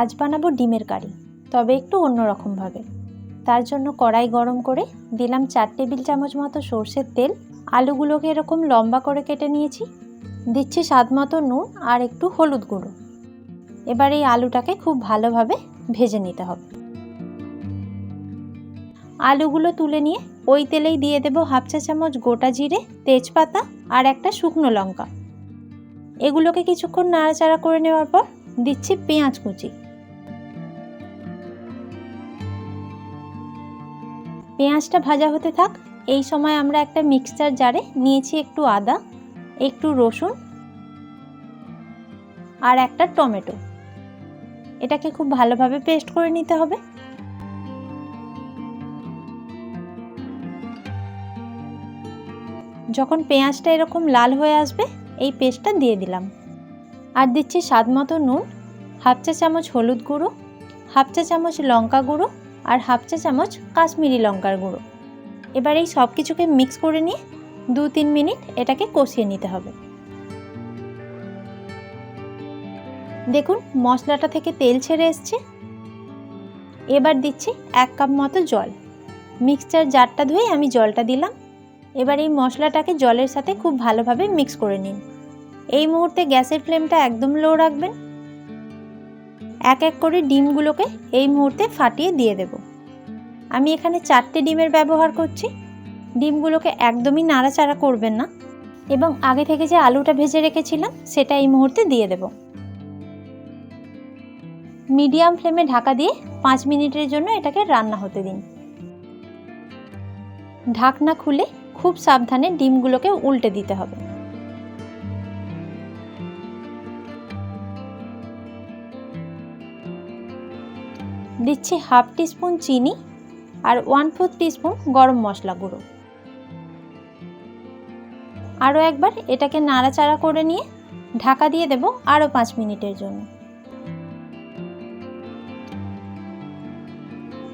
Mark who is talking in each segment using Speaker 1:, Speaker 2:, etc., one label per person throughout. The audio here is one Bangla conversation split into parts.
Speaker 1: আজ বানাবো ডিমের কারি, তবে একটু অন্যরকমভাবে। তার জন্য কড়াই গরম করে দিলাম চার টেবিল চামচ মতো সর্ষের তেল। আলুগুলোকে এরকম লম্বা করে কেটে নিয়েছি। দিচ্ছি স্বাদ মতো নুন আর একটু হলুদ গুঁড়ো। এবার এই আলুটাকে খুব ভালোভাবে ভেজে নিতে হবে। আলুগুলো তুলে নিয়ে ওই তেলেই দিয়ে দেবো হাফ চা চামচ গোটা জিরে, তেজপাতা আর একটা শুকনো লঙ্কা। এগুলোকে কিছুক্ষণ নাড়াচাড়া করে নেওয়ার পর দিচ্ছি পেঁয়াজ কুচি। পেঁয়াজটা ভাজা হতে থাক, এই সময় আমরা একটা মিক্সচার জারে নিয়েছি একটু আদা, একটু রসুন আর একটা টমেটো। এটাকে খুব ভালোভাবে পেস্ট করে নিতে হবে। যখন পেঁয়াজটা এরকম লাল হয়ে আসবে, এই পেস্টটা দিয়ে দিলাম। আর দিচ্ছি স্বাদ মতো নুন, হাফ চা চামচ হলুদ গুঁড়ো, হাফ চা চামচ লঙ্কা গুঁড়ো আর হাফ চা চামচ কাশ্মীরি লঙ্কার গুঁড়ো। এবার এই সব কিছুকে মিক্স করে নিয়ে দু তিন মিনিট এটাকে কষিয়ে নিতে হবে। দেখুন, মশলাটা থেকে তেল ছেড়ে এসছে। এবার দিচ্ছি এক কাপ মতো জল। মিক্সচার জারটা ধুয়ে আমি জলটা দিলাম। এবার এই মশলাটাকে জলের সাথে খুব ভালোভাবে মিক্স করে নিন। এই মুহূর্তে গ্যাসের ফ্লেমটা একদম লো রাখবেন। এক এক করে ডিমগুলোকে এই মুহূর্তে ফাটিয়ে দিয়ে দেব। আমি এখানে চারটে ডিমের ব্যবহার করছি। ডিমগুলোকে একদমই নাড়াচাড়া করবেন না এবং আগে থেকে যে আলুটা ভেজে রেখেছিলাম, সেটা এই মুহূর্তে দিয়ে দেব। মিডিয়াম ফ্লেমে ঢাকা দিয়ে পাঁচ মিনিটের জন্য এটাকে রান্না হতে দিন। ঢাকনা খুলে খুব সাবধানে ডিমগুলোকে উল্টে দিতে হবে। দিচ্ছি হাফ টিস্পুন চিনি আর ওয়ান ফোর্থ টিস্পুন গরম মশলা গুঁড়ো। আরও একবার এটাকে নাড়াচাড়া করে নিয়ে ঢাকা দিয়ে দেব আরও পাঁচ মিনিটের জন্য।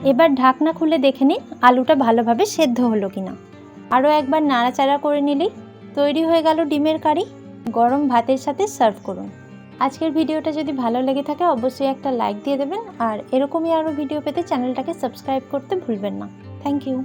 Speaker 1: এবার ঢাকনা খুলে দেখে নিন আলুটা ভালোভাবে সেদ্ধ হলো কিনা। আরও একবার নাড়াচাড়া করে নিলেই তৈরি হয়ে গেল ডিমের কারি। গরম ভাতের সাথে সার্ভ করুন। আজকের ভিডিওটা যদি ভালো লেগে থাকে, অবশ্যই একটা লাইক দিয়ে দেবেন। আর এরকমই আরও ভিডিও পেতে চ্যানেলটাকে সাবস্ক্রাইব করতে ভুলবেন না। Thank you